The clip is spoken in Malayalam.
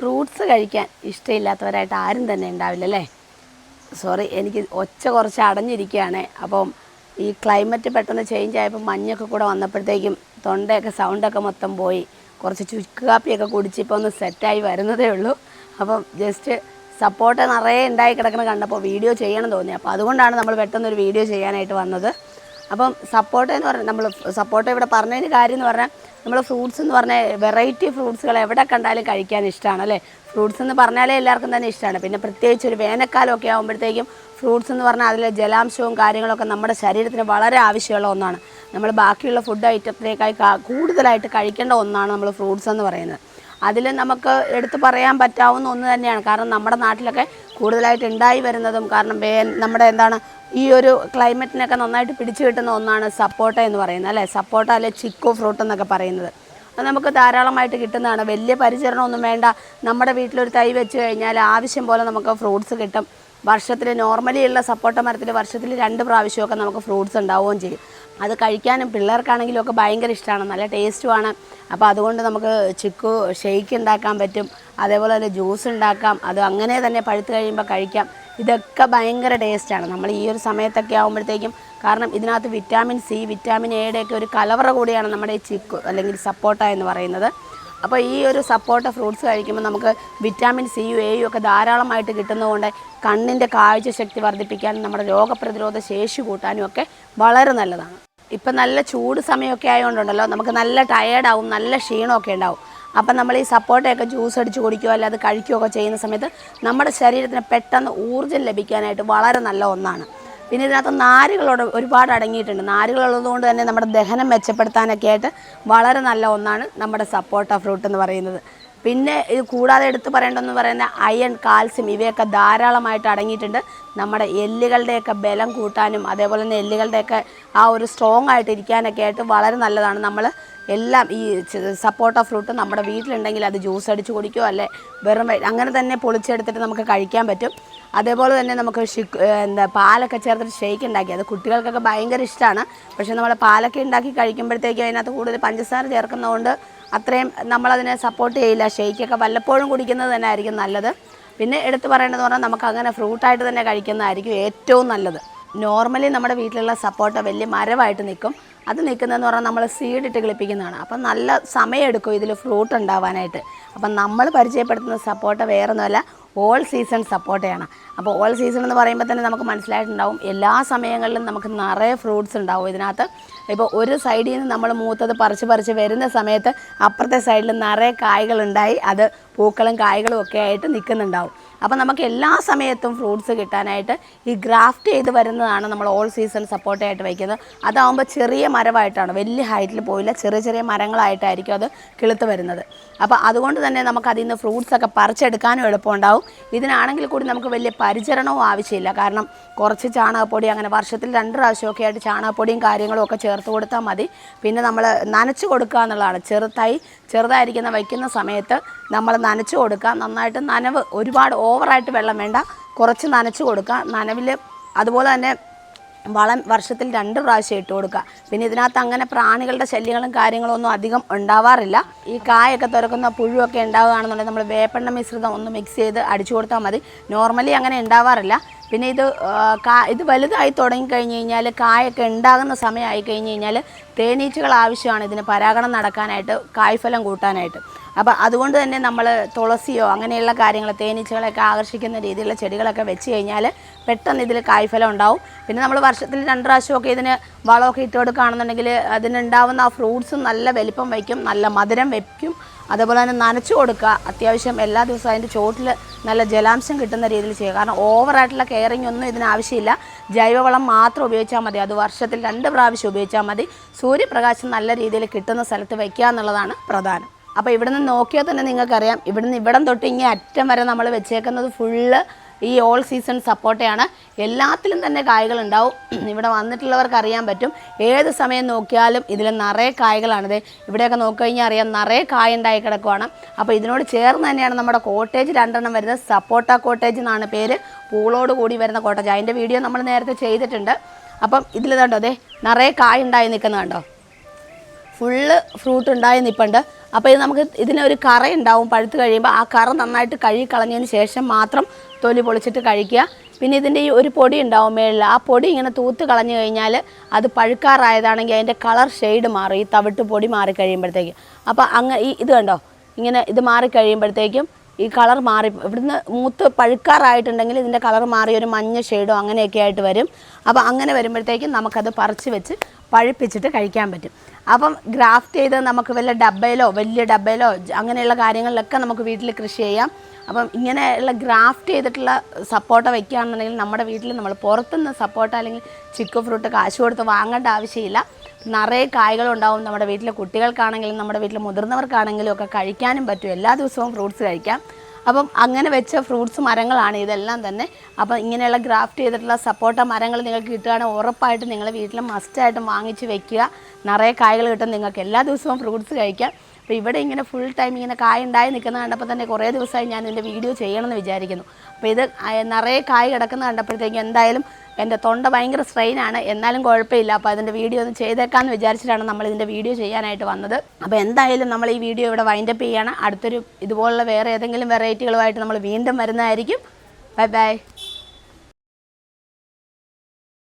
ഫ്രൂട്ട്സ് കഴിക്കാൻ ഇഷ്ടമില്ലാത്തവരായിട്ട് ആരും തന്നെ ഉണ്ടാവില്ല അല്ലേ? സോറി എനിക്ക് ഒച്ച കുറച്ച് അടഞ്ഞിരിക്കുകയാണ്. അപ്പം ഈ ക്ലൈമറ്റ് പെട്ടെന്ന് ചേഞ്ച് ആയപ്പോൾ മഞ്ഞൊക്കെ കൂടെ വന്നപ്പോഴത്തേക്കും തൊണ്ടയൊക്കെ സൗണ്ടൊക്കെ മൊത്തം പോയി. കുറച്ച് ചുക്ക് കാപ്പിയൊക്കെ കുടിച്ച് ഇപ്പോൾ ഒന്ന് സെറ്റായി വരുന്നതേ ഉള്ളൂ. അപ്പം ജസ്റ്റ് സപ്പോർട്ട് നിറയെ ഉണ്ടായി കിടക്കുന്ന കണ്ടപ്പോൾ വീഡിയോ ചെയ്യണം തോന്നി. അപ്പോൾ അതുകൊണ്ടാണ് നമ്മൾ പെട്ടെന്നൊരു വീഡിയോ ചെയ്യാനായിട്ട് വന്നത്. അപ്പം സപ്പോർട്ട എന്ന് പറഞ്ഞാൽ നമ്മൾ സപ്പോർട്ട ഇവിടെ പറഞ്ഞതിന് കാര്യം എന്ന് പറഞ്ഞാൽ നമ്മൾ ഫ്രൂട്ട്സ് എന്ന് പറഞ്ഞാൽ വെറൈറ്റി ഫ്രൂട്ട്സുകൾ എവിടെ കണ്ടാലും കഴിക്കാൻ ഇഷ്ടമാണ് അല്ലേ? ഫ്രൂട്ട്സ് എന്ന് പറഞ്ഞാലേ എല്ലാവർക്കും തന്നെ ഇഷ്ടമാണ് പിന്നെ പ്രത്യേകിച്ച് ഒരു വേനൽക്കാലമൊക്കെ ആകുമ്പോഴത്തേക്കും ഫ്രൂട്ട്സ് എന്ന് പറഞ്ഞാൽ അതിലെ ജലാംശവും കാര്യങ്ങളൊക്കെ നമ്മുടെ ശരീരത്തിന് വളരെ ആവശ്യമുള്ള ഒന്നാണ്. നമ്മൾ ബാക്കിയുള്ള ഫുഡ് ഐറ്റത്തിലേക്കായി കൂടുതലായിട്ട് കഴിക്കേണ്ട ഒന്നാണ് നമ്മൾ ഫ്രൂട്ട്സ് എന്ന് പറയുന്നത്. അതിൽ നമുക്ക് എടുത്തു പറയാൻ പറ്റാവുന്ന ഒന്ന് തന്നെയാണ്. കാരണം നമ്മുടെ നാട്ടിലൊക്കെ കൂടുതലായിട്ട് ഉണ്ടായി വരുന്നതും കാരണം വേ നമ്മുടെ എന്താണ് ഈ ഒരു ക്ലൈമറ്റിനൊക്കെ നന്നായിട്ട് പിടിച്ചു കിട്ടുന്ന ഒന്നാണ് സപ്പോട്ട എന്ന് പറയുന്നത് അല്ലേ? സപ്പോട്ട അല്ലെ ചിക്കോ ഫ്രൂട്ട് എന്നൊക്കെ പറയുന്നത്. അത് നമുക്ക് ധാരാളമായിട്ട് കിട്ടുന്നതാണ്. വലിയ പരിചരണമൊന്നും വേണ്ട. നമ്മുടെ വീട്ടിലൊരു തൈ വെച്ച് കഴിഞ്ഞാൽ ആവശ്യം പോലെ നമുക്ക് ഫ്രൂട്ട്സ് കിട്ടും. വർഷത്തിൽ നോർമലി ഉള്ള സപ്പോട്ട മരത്തിൽ വർഷത്തിൽ രണ്ട് പ്രാവശ്യമൊക്കെ നമുക്ക് ഫ്രൂട്ട്സ് ഉണ്ടാവുകയും ചെയ്യും. അത് കഴിക്കാനും പിള്ളേർക്കാണെങ്കിലും ഒക്കെ ഭയങ്കര ഇഷ്ടമാണ് നല്ല ടേസ്റ്റുമാണ് അപ്പോൾ അതുകൊണ്ട് നമുക്ക് ചിക്കു ഷെയ്ക്ക് ഉണ്ടാക്കാൻ പറ്റും. അതേപോലെ തന്നെ ജ്യൂസ് ഉണ്ടാക്കാം. അത് അങ്ങനെ തന്നെ പഴുത്ത് കഴിയുമ്പോൾ കഴിക്കാം. ഇതൊക്കെ ഭയങ്കര ടേസ്റ്റാണ് നമ്മൾ ഈ ഒരു സമയത്തൊക്കെ ആകുമ്പോഴത്തേക്കും കാരണം ഇതിനകത്ത് വിറ്റാമിൻ സി വിറ്റാമിൻ എയുടെ ഒക്കെ ഒരു കലവറ കൂടിയാണ് നമ്മുടെ ഈ ചിക്കു അല്ലെങ്കിൽ സപ്പോട്ട എന്ന് പറയുന്നത്. അപ്പോൾ ഈ ഒരു സപ്പോർട്ട ഫ്രൂട്ട്സ് കഴിക്കുമ്പോൾ നമുക്ക് വിറ്റാമിൻ സി സിയും എയും ഒക്കെ ധാരാളമായിട്ട് കിട്ടുന്നതുകൊണ്ട് കണ്ണിന്റെ കാഴ്ചശക്തി വർദ്ധിപ്പിക്കാനും നമ്മുടെ രോഗപ്രതിരോധ ശേഷി കൂട്ടാനും ഒക്കെ വളരെ നല്ലതാണ്. ഇപ്പം നല്ല ചൂട് സമയമൊക്കെ ആയതുകൊണ്ടുണ്ടല്ലോ നമുക്ക് നല്ല ടയേർഡാവും നല്ല ക്ഷീണമൊക്കെ ഉണ്ടാവും. അപ്പം നമ്മൾ ഈ സപ്പോർട്ടയൊക്കെ ജ്യൂസ് അടിച്ച് കുടിക്കുകയോ അല്ലാതെ കഴിക്കുകയൊക്കെ ചെയ്യുന്ന സമയത്ത് നമ്മുടെ ശരീരത്തിന് പെട്ടെന്ന് ഊർജം ലഭിക്കാനായിട്ട് വളരെ നല്ല ഒന്നാണ്. പിന്നെ ഇതിനകത്ത് നാരുകളോട് ഒരുപാട് അടങ്ങിയിട്ടുണ്ട്. നാരുകളുള്ളതുകൊണ്ട് തന്നെ നമ്മുടെ ദഹനം മെച്ചപ്പെടുത്താനൊക്കെ ആയിട്ട് വളരെ നല്ല ഒന്നാണ് നമ്മുടെ സപ്പോർട്ട ഫ്രൂട്ട് എന്ന് പറയുന്നത്. പിന്നെ ഇത് കൂടാതെ എടുത്തു പറയേണ്ടതെന്ന് പറയുന്ന അയൺ കാൽസ്യം ഇവയൊക്കെ ധാരാളമായിട്ട് അടങ്ങിയിട്ടുണ്ട്. നമ്മുടെ എല്ലുകളുടെയൊക്കെ ബലം കൂട്ടാനും അതേപോലെ തന്നെ എല്ലുകളുടെയൊക്കെ ആ ഒരു സ്ട്രോങ് ആയിട്ട് ഇരിക്കാനൊക്കെ ആയിട്ട് വളരെ നല്ലതാണ് നമ്മൾ എല്ലാം ഈ സപ്പോട്ട ഫ്രൂട്ട് നമ്മുടെ വീട്ടിലുണ്ടെങ്കിൽ അത് ജ്യൂസ് അടിച്ച് കുടിക്കുകയോ അല്ലെ വെറും അങ്ങനെ തന്നെ പൊളിച്ചെടുത്തിട്ട് നമുക്ക് കഴിക്കാൻ പറ്റും. അതേപോലെ തന്നെ നമുക്ക് എന്താ പാലൊക്കെ ചേർത്തിട്ട് ഷേക്ക് ഉണ്ടാക്കി. അത് കുട്ടികൾക്കൊക്കെ ഭയങ്കര ഇഷ്ടമാണ് പക്ഷേ നമ്മൾ പാലൊക്കെ ഉണ്ടാക്കി കഴിക്കുമ്പോഴത്തേക്കും അതിനകത്ത് കൂടുതൽ പഞ്ചസാര ചേർക്കുന്നതുകൊണ്ട് അത്രയും നമ്മളതിനെ സപ്പോർട്ട് ചെയ്യില്ല. ഷേക്കൊക്കെ വല്ലപ്പോഴും കുടിക്കുന്നത് തന്നെ ആയിരിക്കും നല്ലത്. പിന്നെ എടുത്തു പറയേണ്ടതെന്ന് പറഞ്ഞാൽ നമുക്ക് അങ്ങനെ ഫ്രൂട്ടായിട്ട് തന്നെ കഴിക്കുന്നതായിരിക്കും ഏറ്റവും നല്ലത്. നോർമലി നമ്മുടെ വീട്ടിലുള്ള സപ്പോർട്ട വലിയ മരമായിട്ട് നിൽക്കും. അത് നിൽക്കുന്നതെന്ന് പറഞ്ഞാൽ നമ്മൾ സീഡ് ഇട്ട് കിളിപ്പിക്കുന്നതാണ്. അപ്പം നല്ല സമയമെടുക്കും ഇതിൽ ഫ്രൂട്ട് ഉണ്ടാവാനായിട്ട്. അപ്പം നമ്മൾ പരിചയപ്പെടുത്തുന്ന സപ്പോർട്ട വേറൊന്നുമല്ല ഓൾ സീസൺ സപ്പോർട്ടയാണ് അപ്പോൾ ഓൾ സീസൺ എന്ന് പറയുമ്പോൾ തന്നെ നമുക്ക് മനസ്സിലായിട്ടുണ്ടാവും എല്ലാ സമയങ്ങളിലും നമുക്ക് നിറയെ ഫ്രൂട്ട്സ് ഉണ്ടാവും ഇതിനകത്ത്. ഇപ്പോൾ ഒരു സൈഡിൽ നിന്ന് നമ്മൾ മൂത്തത് പറിച്ച് പറിച്ച് വരുന്ന സമയത്ത് അപ്പുറത്തെ സൈഡിൽ നിറയെ കായ്കളുണ്ടായി അത് പൂക്കളും കായ്കളും ഒക്കെ ആയിട്ട് നിൽക്കുന്നുണ്ടാവും. അപ്പോൾ നമുക്ക് എല്ലാ സമയത്തും ഫ്രൂട്ട്സ് കിട്ടാനായിട്ട് ഈ ഗ്രാഫ്റ്റ് ചെയ്ത് വരുന്നതാണ് നമ്മൾ ഓൾ സീസൺ സപ്പോർട്ടായിട്ട് വയ്ക്കുന്നത്. അതാവുമ്പോൾ ചെറിയ മരമായിട്ടാണ് വലിയ ഹൈറ്റിൽ പോയില്ല ചെറിയ ചെറിയ മരങ്ങളായിട്ടായിരിക്കും അത് കിളുത്ത് വരുന്നത്. അപ്പോൾ അതുകൊണ്ട് തന്നെ നമുക്ക് അതിൽ നിന്ന് ഫ്രൂട്ട്സ് ഒക്കെ പറിച്ചെടുക്കാനും എളുപ്പമുണ്ടാവും. ഇതിനാണെങ്കിൽ കൂടി നമുക്ക് വലിയ പരിചരണവും ആവശ്യമില്ല. കാരണം കുറച്ച് ചാണകപ്പൊടി അങ്ങനെ വർഷത്തിൽ രണ്ട് പ്രാവശ്യമൊക്കെ ആയിട്ട് ചാണകപ്പൊടിയും കാര്യങ്ങളും ഒക്കെ ചേർത്ത് കൊടുത്താൽ മതി. പിന്നെ നമ്മൾ നനച്ച് കൊടുക്കുക എന്നുള്ളതാണ്. ചെറുതായി ചെറുതായിരിക്കുന്ന വയ്ക്കുന്ന സമയത്ത് നമ്മൾ നനച്ച് കൊടുക്കുക. നന്നായിട്ട് നനവ് ഒരുപാട് ഓവറായിട്ട് വെള്ളം വേണ്ട. കുറച്ച് നനച്ചു കൊടുക്കുക. നനവിൽ അതുപോലെ തന്നെ വളം വർഷത്തിൽ രണ്ട് പ്രാവശ്യം ഇട്ട് കൊടുക്കുക. പിന്നെ ഇതിനകത്ത് അങ്ങനെ പ്രാണികളുടെ ശല്യങ്ങളും കാര്യങ്ങളും ഒന്നും അധികം ഉണ്ടാവാറില്ല. ഈ കായൊക്കെ തുറക്കുന്ന പുഴുവൊക്കെ ഉണ്ടാവുകയാണെന്നുണ്ടെങ്കിൽ നമ്മൾ വേപ്പെണ്ണ മിശ്രിതം ഒന്ന് മിക്സ് ചെയ്ത് അടിച്ചു കൊടുത്താൽ മതി. നോർമലി അങ്ങനെ ഉണ്ടാവാറില്ല. പിന്നെ ഇത് കാ ഇത് വലുതായി തുടങ്ങി കഴിഞ്ഞ് കഴിഞ്ഞാൽ കായൊക്കെ ഉണ്ടാകുന്ന സമയമായി കഴിഞ്ഞ് കഴിഞ്ഞാൽ തേനീച്ചകൾ ആവശ്യമാണ് ഇതിന് പരാഗണം നടക്കാനായിട്ട് കായ്ഫലം കൂട്ടാനായിട്ട്. അപ്പോൾ അതുകൊണ്ട് തന്നെ നമ്മൾ തുളസിയോ അങ്ങനെയുള്ള കാര്യങ്ങൾ തേനീച്ചകളൊക്കെ ആകർഷിക്കുന്ന രീതിയിലുള്ള ചെടികളൊക്കെ വെച്ച് കഴിഞ്ഞാൽ പെട്ടെന്ന് ഇതിൽ കായ്ഫലം ഉണ്ടാവും. പിന്നെ നമ്മൾ വർഷത്തിൽ രണ്ട് പ്രാവശ്യമൊക്കെ ഇതിന് വളമൊക്കെ ഇട്ട് കൊടുക്കുകയാണെന്നുണ്ടെങ്കിൽ അതിനുണ്ടാവുന്ന ആ ഫ്രൂട്ട്സും നല്ല വലിപ്പം വയ്ക്കും നല്ല മധുരം വയ്ക്കും. അതേപോലെ തന്നെ നനച്ചു കൊടുക്കുക. അത്യാവശ്യം എല്ലാ ദിവസവും അതിന്റെ ചോട്ടിൽ നല്ല ജലാംശം കിട്ടുന്ന രീതിയിൽ ചെയ്യുക. കാരണം ഓവറായിട്ടുള്ള കെയറിങ് ഒന്നും ഇതിനാവശ്യമില്ല ജൈവവളം മാത്രം ഉപയോഗിച്ചാൽ മതി. അത് വർഷത്തിൽ രണ്ട് പ്രാവശ്യം ഉപയോഗിച്ചാൽ മതി. സൂര്യപ്രകാശം നല്ല രീതിയിൽ കിട്ടുന്ന സ്ഥലത്ത് വയ്ക്കുക എന്നുള്ളതാണ് പ്രധാനം. അപ്പോൾ ഇവിടുന്ന് നോക്കിയാൽ തന്നെ നിങ്ങൾക്കറിയാം. ഇവിടുന്ന് ഇവിടം തൊട്ട് ഇങ്ങനെ അറ്റം വരെ നമ്മൾ വെച്ചേക്കുന്നത് ഫുള്ള് ഈ ഓൾ സീസൺ സപ്പോർട്ടയാണ് എല്ലാത്തിലും തന്നെ കായ്കൾ ഉണ്ടാവും. ഇവിടെ വന്നിട്ടുള്ളവർക്ക് അറിയാൻ പറ്റും. ഏത് സമയം നോക്കിയാലും ഇതിൽ നിറയെ കായ്കളാണിത് ഇവിടെയൊക്കെ നോക്കിക്കഴിഞ്ഞാൽ അറിയാം നിറയെ കായ ഉണ്ടായി കിടക്കുവാണ്. അപ്പോൾ ഇതിനോട് ചേർന്ന് തന്നെയാണ് നമ്മുടെ കോട്ടേജ് രണ്ടെണ്ണം വരുന്നത്. സപ്പോർട്ട കോട്ടേജ് എന്നാണ് പേര്. പൂളോട് കൂടി വരുന്ന കോട്ടേജ് അതിന്റെ വീഡിയോ നമ്മൾ നേരത്തെ ചെയ്തിട്ടുണ്ട്. അപ്പം ഇതിൽ കണ്ടോ അതെ നിറയെ കായ ഉണ്ടായി നിൽക്കുന്നത് കണ്ടോ? ഫുള്ള് ഫ്രൂട്ട് ഉണ്ടായി നിൽപ്പുണ്ട് അപ്പോൾ ഇത് നമുക്ക് ഇതിനൊരു കറ ഉണ്ടാവും പഴുത്ത് കഴിയുമ്പോൾ ആ കറ നന്നായിട്ട് കഴുകി കളഞ്ഞതിന് ശേഷം മാത്രം തൊലി പൊളിച്ചിട്ട് കഴിക്കുക. പിന്നെ ഇതിന്റെ ഈ ഒരു പൊടി ഉണ്ടാവും മേളിൽ ആ പൊടി ഇങ്ങനെ തൂത്ത് കളഞ്ഞു കഴിഞ്ഞാൽ അത് പഴുക്കാറായതാണെങ്കിൽ അതിന്റെ കളർ ഷെയ്ഡ് മാറും. ഈ തവിട്ട് പൊടി മാറി കഴിയുമ്പോഴത്തേക്കും. അപ്പോൾ അങ്ങ് ഈ ഇത് കണ്ടോ? ഇങ്ങനെ ഇത് മാറി കഴിയുമ്പോഴത്തേക്കും ഈ കളർ മാറി ഇവിടുന്ന് മൂത്ത് പഴുക്കാറായിട്ടുണ്ടെങ്കിൽ ഇതിന്റെ കളർ മാറി ഒരു മഞ്ഞ ഷെയ്ഡോ അങ്ങനെയൊക്കെ ആയിട്ട് വരും. അപ്പോൾ അങ്ങനെ വരുമ്പോഴത്തേക്കും നമുക്കത് പറിച്ച് വെച്ച് പഴുപ്പിച്ചിട്ട് കഴിക്കാൻ പറ്റും. അപ്പം ഗ്രാഫ്റ്റ് ചെയ്ത് നമുക്ക് വല്ല ഡബയിലോ വലിയ ഡബയിലോ അങ്ങനെയുള്ള കാര്യങ്ങളിലൊക്കെ നമുക്ക് വീട്ടിൽ കൃഷി ചെയ്യാം. അപ്പം ഇങ്ങനെയുള്ള ഗ്രാഫ്റ്റ് ചെയ്തിട്ടുള്ള സപ്പോർട്ട വയ്ക്കുകയാണെന്നുണ്ടെങ്കിൽ നമ്മുടെ വീട്ടിൽ നമ്മൾ പുറത്തുനിന്ന് സപ്പോർട്ട അല്ലെങ്കിൽ ചിക്കു ഫ്രൂട്ട് കാശ് കൊടുത്ത് വാങ്ങേണ്ട ആവശ്യമില്ല. നിറയെ കായ്കളുണ്ടാവും നമ്മുടെ വീട്ടിലെ കുട്ടികൾക്കാണെങ്കിലും നമ്മുടെ വീട്ടിലെ മുതിർന്നവർക്കാണെങ്കിലും ഒക്കെ കഴിക്കാനും പറ്റും. എല്ലാ ദിവസവും ഫ്രൂട്ട്സ് കഴിക്കാം. അപ്പം അങ്ങനെ വെച്ച ഫ്രൂട്ട്സ് മരങ്ങളാണ് ഇതെല്ലാം തന്നെ. അപ്പം ഇങ്ങനെയുള്ള ഗ്രാഫ്റ്റ് ചെയ്തിട്ടുള്ള സപ്പോർട്ട മരങ്ങൾ നിങ്ങൾക്ക് കിട്ടുകയാണെങ്കിൽ ഉറപ്പായിട്ടും നിങ്ങൾ വീട്ടിൽ മസ്റ്റായിട്ടും വാങ്ങിച്ച് വെക്കുക. നിറയെ കായ്കൾ കിട്ടും. നിങ്ങൾക്ക് എല്ലാ ദിവസവും ഫ്രൂട്ട്സ് കഴിക്കാം. അപ്പോൾ ഇവിടെ ഇങ്ങനെ ഫുൾ ടൈം ഇങ്ങനെ കായ ഉണ്ടായി നിൽക്കുന്ന കണ്ടപ്പോൾ തന്നെ കുറേ ദിവസമായി ഞാൻ ഇതിന്റെ വീഡിയോ ചെയ്യണമെന്ന് വിചാരിക്കുന്നു. അപ്പോൾ ഇത് നിറയെ കായ് കിടക്കുന്ന കണ്ടപ്പോഴത്തേക്കും എന്തായാലും എന്റെ തൊണ്ട ഭയങ്കര സ്ട്രെയിനാണ് എന്നാലും കുഴപ്പമില്ല. അപ്പോൾ അതിന്റെ വീഡിയോ ഒന്ന് ചെയ്തേക്കാമെന്ന് വിചാരിച്ചിട്ടാണ് നമ്മൾ ഇതിന്റെ വീഡിയോ ചെയ്യാനായിട്ട് വന്നത്. അപ്പോൾ എന്തായാലും നമ്മൾ ഈ വീഡിയോ ഇവിടെ വൈൻഡപ്പ് ചെയ്യുകയാണ് അടുത്തൊരു ഇതുപോലുള്ള വേറെ ഏതെങ്കിലും വെറൈറ്റികളുമായിട്ട് നമ്മൾ വീണ്ടും വരുന്നതായിരിക്കും. Bye bye